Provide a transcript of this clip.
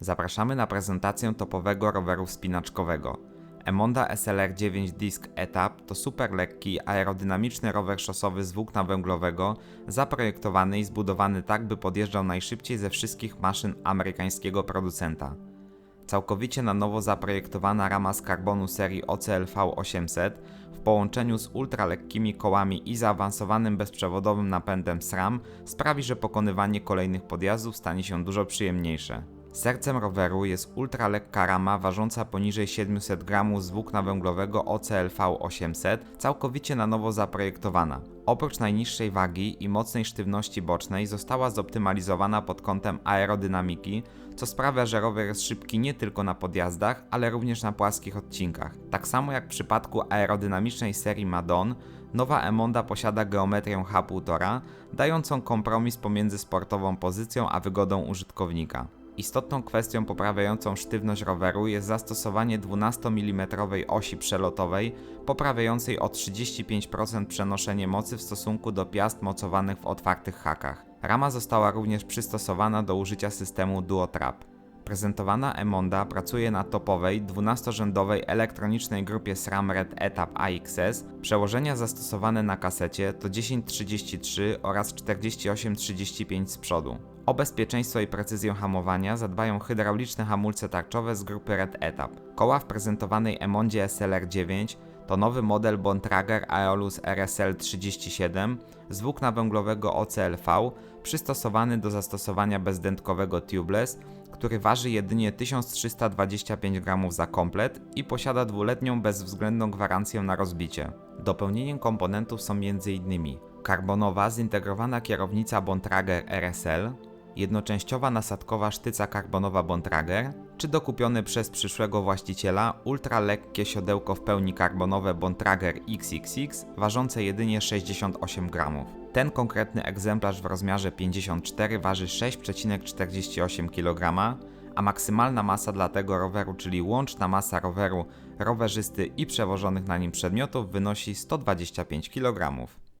Zapraszamy na prezentację topowego roweru wspinaczkowego. Emonda SLR 9 Disc Etap to super lekki, aerodynamiczny rower szosowy z włókna węglowego, zaprojektowany i zbudowany tak, by podjeżdżał najszybciej ze wszystkich maszyn amerykańskiego producenta. Całkowicie na nowo zaprojektowana rama z karbonu serii OCLV 800 w połączeniu z ultralekkimi kołami i zaawansowanym bezprzewodowym napędem SRAM sprawi, że pokonywanie kolejnych podjazdów stanie się dużo przyjemniejsze. Sercem roweru jest ultralekka rama ważąca poniżej 700 g z włókna węglowego OCLV 800, całkowicie na nowo zaprojektowana. Oprócz najniższej wagi i mocnej sztywności bocznej została zoptymalizowana pod kątem aerodynamiki, co sprawia, że rower jest szybki nie tylko na podjazdach, ale również na płaskich odcinkach. Tak samo jak w przypadku aerodynamicznej serii Madon, nowa Emonda posiada geometrię H1,5, dającą kompromis pomiędzy sportową pozycją a wygodą użytkownika. Istotną kwestią poprawiającą sztywność roweru jest zastosowanie 12 mm osi przelotowej, poprawiającej o 35% przenoszenie mocy w stosunku do piast mocowanych w otwartych hakach. Rama została również przystosowana do użycia systemu DuoTrap. Prezentowana Emonda pracuje na topowej, 12-rzędowej elektronicznej grupie SRAM Red Etap AXS. Przełożenia zastosowane na kasecie to 1033 oraz 4835 z przodu. O bezpieczeństwo i precyzję hamowania zadbają hydrauliczne hamulce tarczowe z grupy Red Etap. Koła w prezentowanej Emondzie SLR 9 to nowy model Bontrager Aeolus RSL 37 z włókna węglowego OCLV przystosowany do zastosowania bezdętkowego tubeless, który waży jedynie 1325 g za komplet i posiada dwuletnią bezwzględną gwarancję na rozbicie. Dopełnieniem komponentów są m.in. karbonowa zintegrowana kierownica Bontrager RSL, jednoczęściowa nasadkowa sztyca karbonowa Bontrager, czy dokupiony przez przyszłego właściciela ultralekkie siodełko w pełni karbonowe Bontrager XXX ważące jedynie 68 g. Ten konkretny egzemplarz w rozmiarze 54 waży 6,48 kg, a maksymalna masa dla tego roweru, czyli łączna masa roweru, rowerzysty i przewożonych na nim przedmiotów wynosi 125 kg.